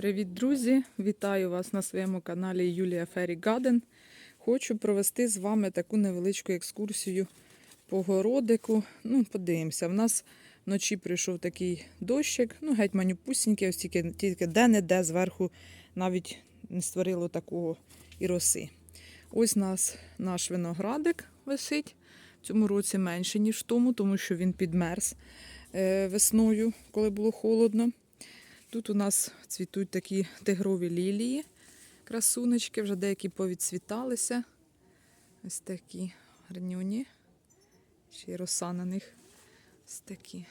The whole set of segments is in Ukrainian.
Привіт, друзі! Вітаю вас на своєму каналі Юлія Фері Гаден. Хочу провести з вами таку невеличку екскурсію по городику. Ну, подивимося. В нас вночі прийшов такий дощик, ну, геть манюпусінький, ось тільки, тільки де-не-де зверху навіть не створило такого і роси. Ось нас наш виноградик висить. В цьому році менше, ніж в тому, тому що він підмерз е, весною, коли було холодно. Тут у нас цвітуть такі тигрові лілії, красунечки, вже деякі повідцвіталися. Ось такі гарнюні. Ще й роса на них. Ось такі.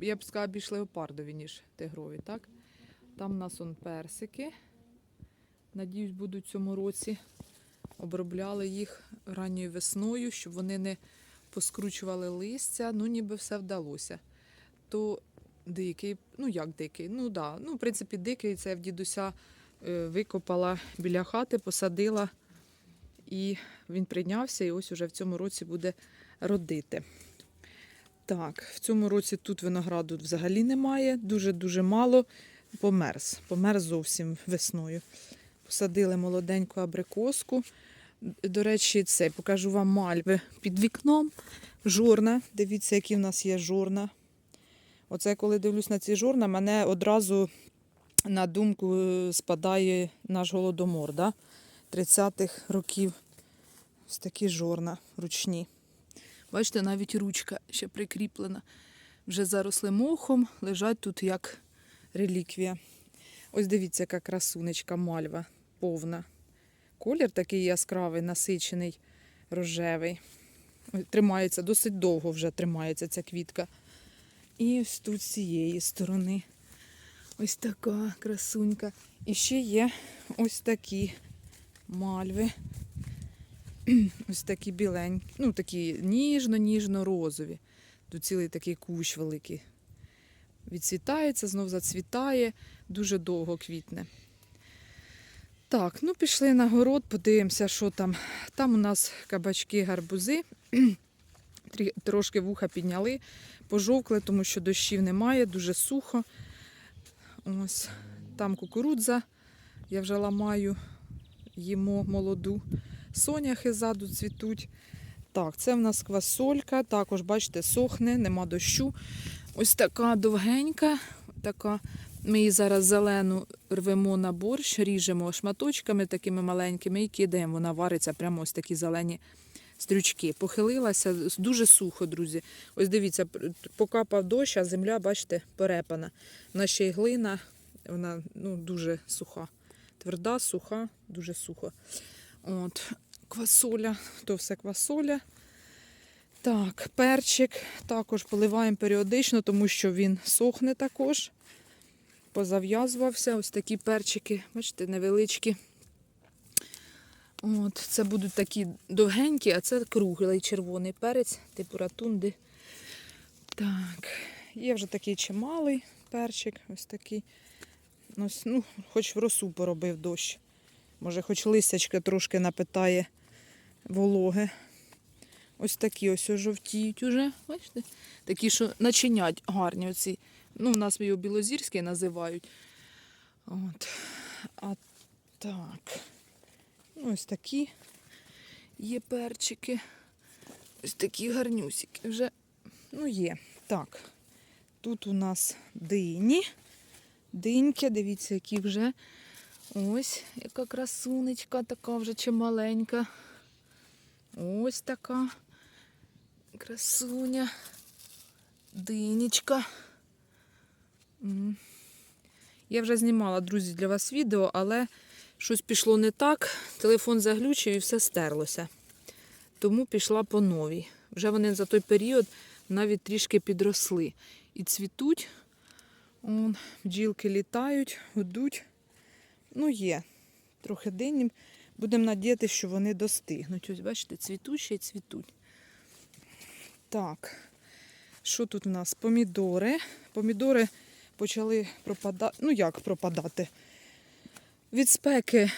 Я б сказала більш леопардові, ніж тигрові, так? Там у нас он персики. Надіюсь, будуть в цьому році. Обробляли їх ранньою весною, щоб вони не поскручували листя. Ну, ніби все вдалося. То дикий, ну як дикий? Ну да. Ну, в принципі, дикий це в дідуся е, викопала біля хати, посадила, і він прийнявся, і ось уже в цьому році буде родити. Так, в цьому році тут винограду взагалі немає, дуже-дуже мало. Померз. Померз зовсім весною. Посадили молоденьку абрикоску. До речі, це покажу вам мальви під вікном. Жорна. Дивіться, які в нас є жорна. Оце коли дивлюсь на ці жорна, мене одразу на думку е, спадає наш голодомор, да? 30-х років. Ось такі жорна ручні. Бачите, навіть ручка ще прикріплена. Вже заросли мохом, лежать тут як реліквія. Ось дивіться, яка красунечка мальва, повна. Колір такий яскравий, насичений, рожевий. Тримається, досить довго вже тримається ця квітка. І ось тут з цієї сторони. Ось така красунька. І ще є ось такі мальви. Ось такі біленькі, ну такі ніжно-ніжно-розові. Тут цілий такий кущ великий. Відцвітається, знов зацвітає, дуже довго квітне. Так, ну пішли на город, подивимося, що там. Там у нас кабачки, гарбузи. Трошки вуха підняли, пожовкли, тому що дощів немає, дуже сухо. Ось там кукурудза. Я вже ламаю, їмо молоду. Соняхи ззаду цвітуть. Так, це в нас квасолька. Також, бачите, сохне, нема дощу. Ось така довгенька. Така. Ми її зараз зелену рвемо на борщ, ріжемо шматочками такими маленькими і кидаємо. Вона вариться прямо ось такі зелені стрючки. Похилилася дуже сухо, друзі. Ось дивіться, покапав дощ, а земля, бачите, перепана. Вона ще й глина, вона ну, дуже суха. Тверда, суха, дуже сухо. От, квасоля, то все квасоля. Так, перчик також поливаємо періодично, тому що він сохне також. Позав'язувався. Ось такі перчики, бачите, невеличкі. От, це будуть такі довгенькі, а це круглий червоний перець, типу ратунди. Так, є вже такий чималий перчик, ось такий. Ось, ну, хоч в росу поробив дощ. Може, хоч листячка трошки напитає вологи. Ось такі ось жовтіють уже. Бачите? Такі, що начинять гарні оці. Ну, в нас його білозірський називають. От. А так. Ось такі є перчики. Ось такі гарнюсики. Вже ну, є. Так. Тут у нас дині. Диньки, дивіться, які вже. Ось, яка красунечка, така вже чималенька. Ось така красуня. Динічка. Я вже знімала, друзі, для вас відео, але щось пішло не так. Телефон заглючив і все стерлося. Тому пішла по новій. Вже вони за той період навіть трішки підросли. І цвітуть. Он, бджілки літають, гудуть. Ну, є. Трохи дині. Будемо надіятися, що вони достигнуть. Ось, бачите, цвітуть ще й цвітуть. Так, що тут у нас? Помідори. Помідори почали пропадати. Ну, як пропадати? Від спеки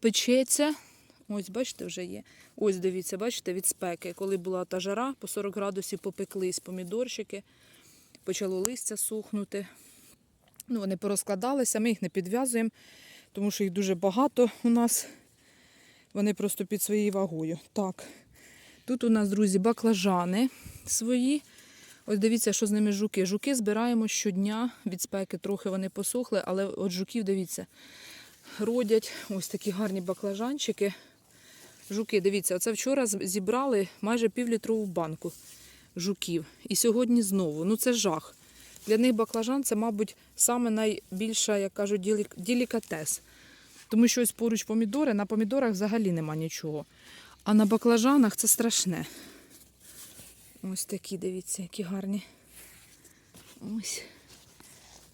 печеться. Ось, бачите, вже є. Ось дивіться, бачите, від спеки. Коли була та жара, по 40 градусів попеклись помідорчики, почало листя сухнути. Ну, вони порозкладалися, ми їх не підв'язуємо, тому що їх дуже багато у нас. Вони просто під своєю вагою. Так. Тут у нас, друзі, баклажани свої. Ось дивіться, що з ними жуки. Жуки збираємо щодня від спеки, трохи вони посохли, але от жуків, дивіться, родять ось такі гарні баклажанчики. Жуки, дивіться, оце вчора зібрали майже півлітрову банку жуків. І сьогодні знову. Ну це жах. Для них баклажан це, мабуть, саме найбільша, як кажуть, делікатес. Тому що ось поруч помідори, на помідорах взагалі нема нічого. А на баклажанах це страшне. Ось такі, дивіться, які гарні. Ось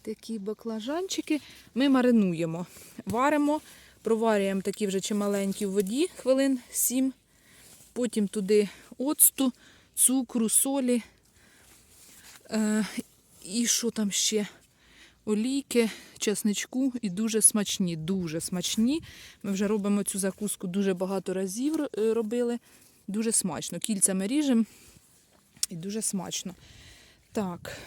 такі баклажанчики. Ми маринуємо. Варимо, проварюємо такі вже чималенькі в воді, хвилин 7. Потім туди оцту, цукру, солі. Е, і що там ще? Олійки, чесничку і дуже смачні, дуже смачні. Ми вже робимо цю закуску дуже багато разів е, робили. Дуже смачно. Кільцями ріжемо і дуже смачно. Так,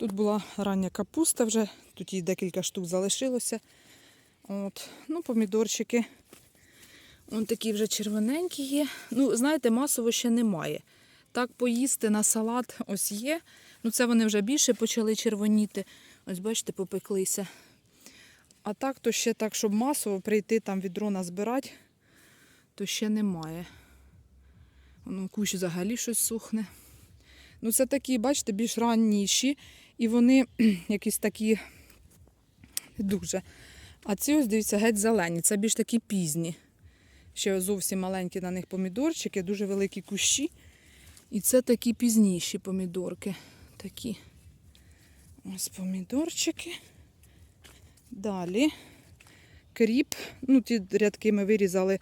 тут була рання капуста вже, тут їй декілька штук залишилося. От. Ну, помідорчики. Вон такі вже червоненькі є. Ну, знаєте, масово ще немає. Так поїсти на салат ось є. Ну, це вони вже більше почали червоніти. Ось, бачите, попеклися. А так, то ще так, щоб масово прийти там відро назбирати, то ще немає. Воно кущ взагалі щось сухне. Ну, це такі, бачите, більш ранніші, і вони якісь такі дуже. А ці ось, дивіться, геть зелені. Це більш такі пізні. Ще зовсім маленькі на них помідорчики, дуже великі кущі. І це такі пізніші помідорки. Такі. Ось помідорчики. Далі. Кріп. Ну, ті рядки ми вирізали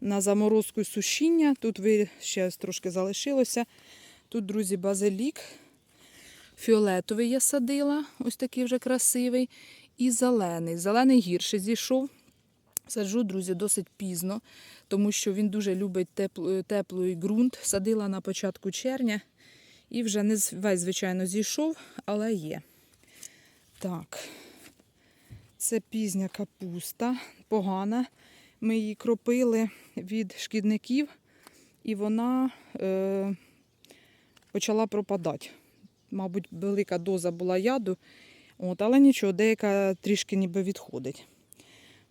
на заморозку і сушіння. Тут ще трошки залишилося. Тут, друзі, базилік. Фіолетовий я садила, ось такий вже красивий. І зелений. Зелений гірше зійшов. Саджу, друзі, досить пізно, тому що він дуже любить тепло, теплий ґрунт. Садила на початку червня і вже не весь, звичайно, зійшов, але є. Так, це пізня капуста, погана. Ми її кропили від шкідників, і вона е, почала пропадати. Мабуть, велика доза була яду, от, але нічого, деяка трішки ніби відходить.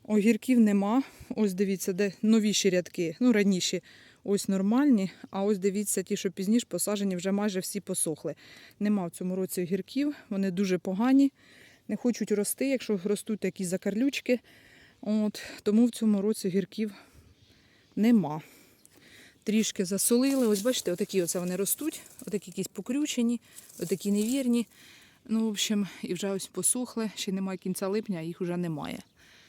Огірків нема. Ось дивіться, де новіші рядки. Ну, раніше ось нормальні, а ось дивіться, ті, що пізніше посаджені, вже майже всі посохли. Нема в цьому році огірків, вони дуже погані, не хочуть рости, якщо ростуть такі закарлючки. От, тому в цьому році огірків нема. Трішки засолили. Ось бачите, отакі оце вони ростуть, отакі якісь покрючені, отакі невірні. Ну, в общем, і вже ось посохли, ще немає кінця липня, а їх вже немає.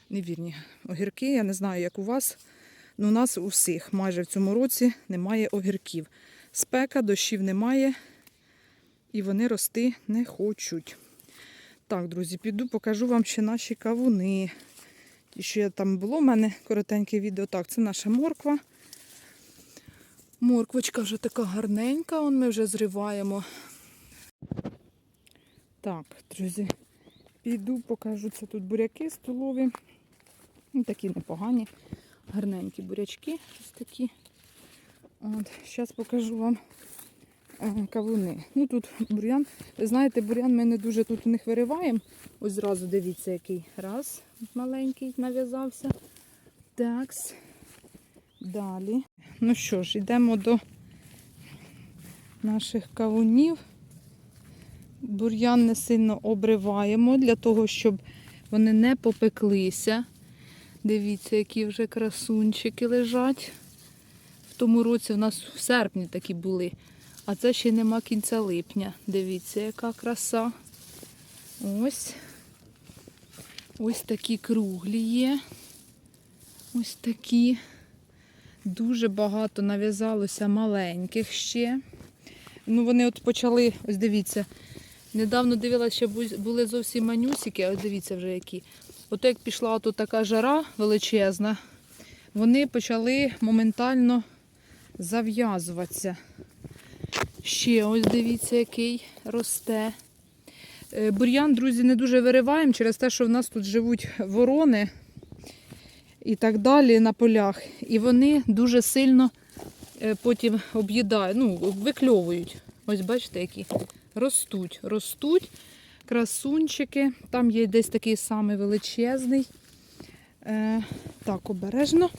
Невірні огірки, я не знаю, як у вас. Ну, у нас у всіх майже в цьому році немає огірків. Спека, дощів немає, і вони рости не хочуть. Так, друзі, піду, покажу вам ще наші кавуни. Ті, що там було в мене коротеньке відео. Так, це наша морква. Морквочка вже така гарненька, он ми вже зриваємо. Так, друзі, піду, покажу це тут буряки столові. Ну, такі непогані, гарненькі бурячки, ось такі. От, зараз покажу вам е, кавуни. Ну тут бур'ян. Ви знаєте, бур'ян ми не дуже тут у них вириваємо. Ось зразу дивіться, який раз маленький нав'язався. Такс. Далі. Ну що ж, йдемо до наших кавунів. Бур'ян не сильно обриваємо для того, щоб вони не попеклися. Дивіться, які вже красунчики лежать. В тому році у нас в серпні такі були. А це ще нема кінця липня. Дивіться, яка краса. Ось. Ось такі круглі є. Ось такі. Дуже багато нав'язалося маленьких ще. Ну, вони от почали, ось дивіться. Недавно дивилася, що були зовсім манюсики, а дивіться вже які. Ото як пішла тут така жара величезна, вони почали моментально зав'язуватися. Ще ось дивіться, який росте. Е, Бур'ян, друзі, не дуже вириваємо через те, що в нас тут живуть ворони і так далі на полях. І вони дуже сильно е, потім об'їдають, ну, викльовують. Ось бачите, які ростуть, ростуть красунчики. Там є десь такий самий величезний. Е, так, обережно,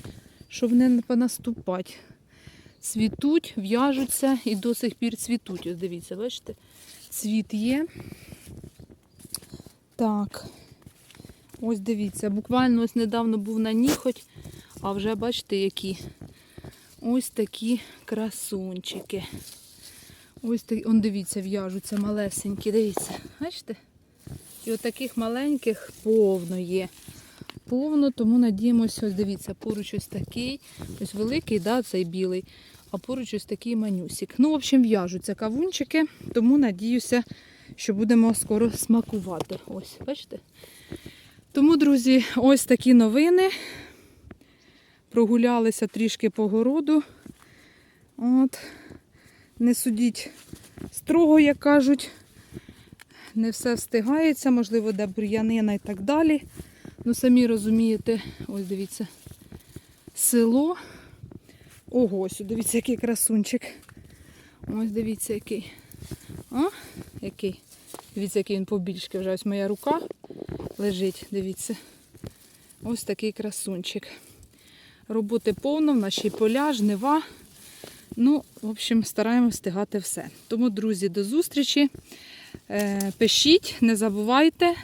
щоб не понаступати. Цвітуть, в'яжуться і до сих пір цвітуть. Ось дивіться, бачите? Цвіт є. Так. Ось дивіться, буквально ось недавно був на ніхоть, а вже бачите, які. Ось такі красунчики. Ось такі, он дивіться, в'яжуться малесенькі, дивіться, бачите? І от таких маленьких повно є. Повно, тому надіємося, ось дивіться, поруч ось такий, ось великий, да, цей білий, а поруч ось такий манюсик. Ну, в общем, в'яжуться кавунчики, тому надіюся, що будемо скоро смакувати. Ось, бачите? Тому, друзі, ось такі новини. Прогулялися трішки по городу. От. Не судіть строго, як кажуть. Не все встигається, можливо, де бур'янина і так далі. Ну, самі розумієте, ось дивіться, село. Ого, ось дивіться, який красунчик. Ось дивіться, який. О, який. Дивіться, який він побільшки вже. Ось моя рука лежить, дивіться. Ось такий красунчик. Роботи повно, в нашій поля, жнива. Ну, в общем, стараємося встигати все. Тому, друзі, до зустрічі. Е, Пишіть, не забувайте,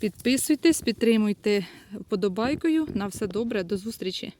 підписуйтесь, підтримуйте вподобайкою. На все добре, до зустрічі!